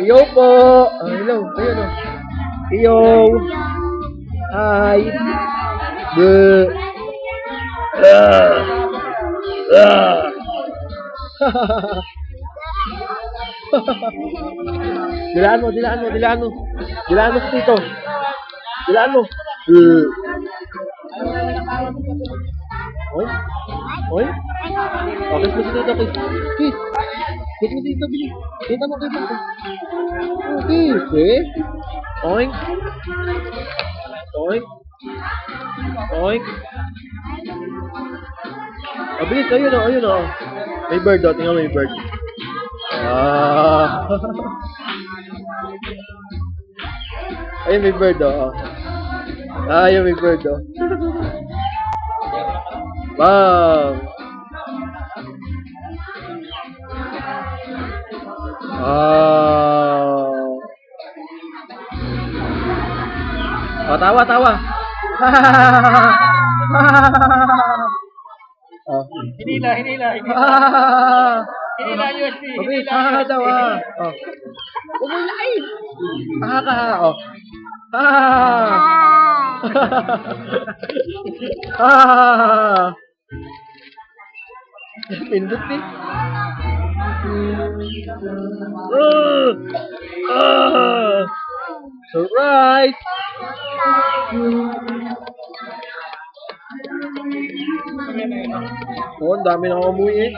Iyo po. Ah, hello. Ayun o. Iyo. Hi. Good. Ah. Ah. dilaan mo, dilaan mo, dilaan mo. Dilaan mo si Tito. Dilaan mo. Uh. Oy. Oy. Oh, kiss mo si Tito, kiss. Kiss. Kiss mo si Tito, bili. Kita mo, mo. Oh, kiss, eh. Oink. Oink. Oink. Oh, bilis. Ayun, oh, ayun, oh. May bird, oh. Tingnan mo, may bird. Ah. ayun, may bird, oh. Ah, ayun, may bird, oh. Bang! Ah. Oh, tawa, tawa. oh. Hinila, hinila, hinila. Hinila USB. Hinila ah, daw, ah. Oh. Mo ilain. Ah, ka, oh. Ah. ah. Pindot eh. Ah. Ah. So right. Oh, ang dami na umuwi eh.